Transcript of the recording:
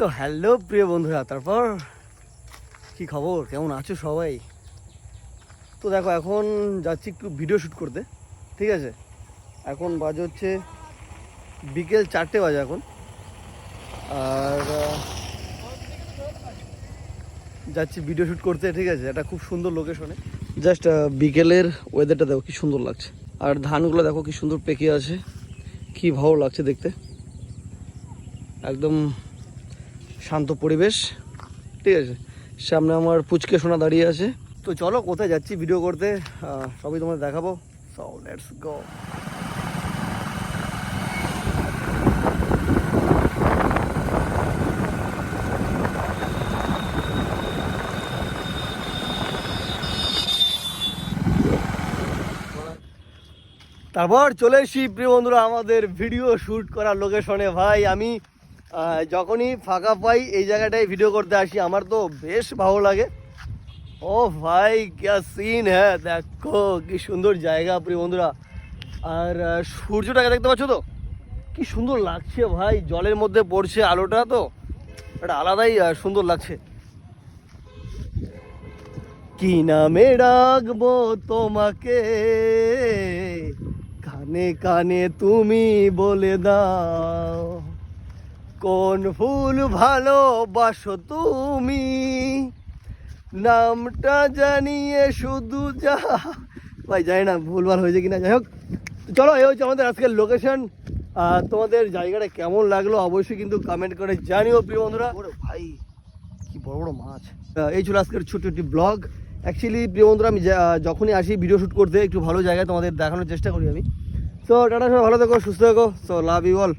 তো হ্যালো প্রিয় বন্ধুরা, তারপর কি খবর? কেমন আছো সবাই? তো দেখো, এখন যাচ্ছি একটু ভিডিও শ্যুট করতে, ঠিক আছে? এখন বাজে হচ্ছে বিকেল চারটে বাজে এখন। আর যাচ্ছি ভিডিও শ্যুট করতে, ঠিক আছে? এটা খুব সুন্দর লোকেশনে জাস্ট বিকেলের ওয়েদারটা দেখো, কি সুন্দর লাগছে। আর ধানগুলো দেখো, কি সুন্দর পেকে আছে। কি ভালো লাগছে দেখতে। একদম শান্ত পরিবেশ। ঠিক আছে, সামনে আমার পুচকে সোনা দাঁড়িয়ে আছে। তো চলো, কোথায় যাচ্ছি ভিডিও করতে? সবই তোমাদের দেখাবো। লেটস গো তারপর চলে এসেছি, প্রিয় বন্ধুরা, আমাদের ভিডিও শ্যুট করার লোকেশনে ভাই, আমি যখনই ফাঁকা পাই এই জায়গাটায় ভিডিও করতে আসি, আমার তো বেশ ভালো লাগে। ও ভাই, ক্যা সিন হ্যাঁ দেখো, কি সুন্দর জায়গা প্রিয় বন্ধুরা। আর সূর্যটাকে দেখতে পাচ্ছ তো? কি সুন্দর লাগছে ভাই, জলের মধ্যে পড়ছে আলোটা তো। এটা আলাদাই সুন্দর লাগছে। কি নামে ডাকবো তোমাকে? কানে কানে তুমি বলে দাও। কোন ফুল ভালোবাসো তুমি? নামটা জানিয়ে শুধু যা। ভাই জানি না ভুলভাল হয়েছে কিনা যাই হোক। চলো এই হচ্ছে আমাদের আজকের লোকেশন আর তোমাদের জায়গাটা কেমন লাগল অবশ্যই কিন্তু কমেন্ট করে জানিও প্রিয় বন্ধুরা। ভাই কি বড় বড় মাছ। এই ছিল আজকের ছোট্ট একটি ব্লগ অ্যাকচুয়ালি প্রিয় বন্ধুরা আমি যখনই আসি ভিডিও শ্যুট করতে একটু ভালো জায়গায় তোমাদের দেখানোর চেষ্টা করি আমি। তো টাটা সবাই ভালো থেকো সুস্থ থেকো। So love you all